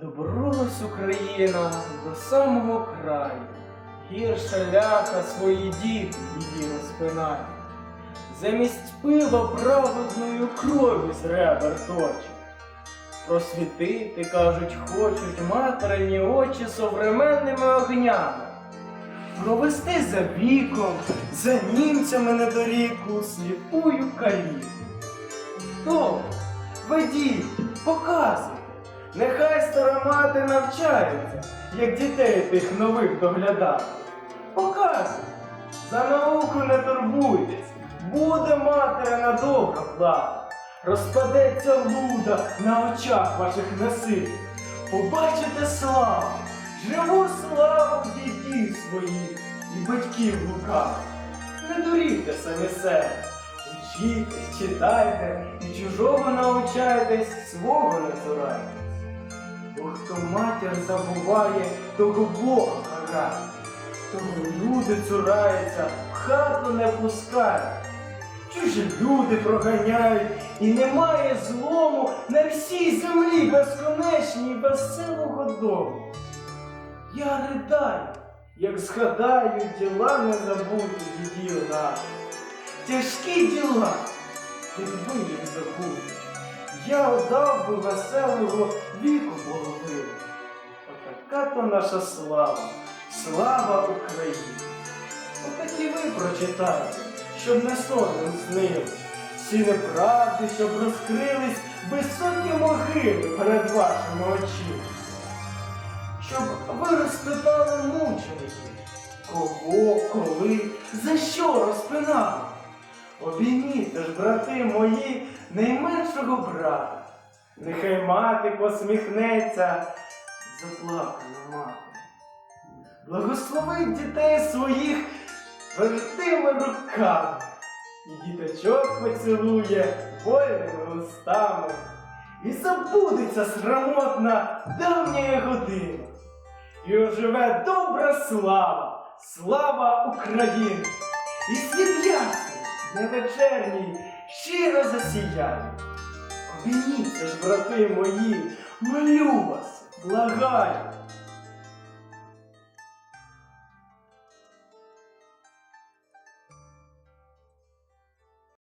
Добралась Україна до самого краю, гірша ляха свої діти її розпинає. Замість пива праведною крові з ребер точить. Просвітити, кажуть, хочуть материні очі современними огнями. Провести за віком, за німцями недоріку, сліпую каліку. Добре, ведіть, показуйте. Нехай стара мати навчається, як дітей тих нових доглядати. Показуйте. За науку не турбуйтесь, буде материна добра плата. Розпадеться луда на очах ваших насиль. Побачите славу, живу славу дітей своїх і батьків лукавих. Не дурійте самі себе. Учітесь, читайте і чужого научайтесь, свого не цурайтесь. Бо хто матір забуває, того Бога карає, того люди цураються, в хату не пускають. Чужі люди проганяють, і немає злому на всій землі безконечній веселого дому. Я ридаю, як згадаю діла незабуті дідів наших. Тяжкі діла, якби їх забути. Я отдав би веселого віку половину. Отака то наша слава, слава Україні. Отак і ви прочитайте, щоб не сонним снились. Всі неправди, щоб розкрились високі могили перед вашими очима. Щоб ви розпитали Обійміте ж, брати мої, найменшого брата. Нехай мати посміхнеться, заплакана мати. Благословить дітей своїх твердими руками. І діточок поцілує вольними устами. І забудеться срамотна давня година. І оживе добра слава, слава України! І світ ясний, невечерній, щиро засіяє. Обійміться ж, брати мої, молю вас, благаю,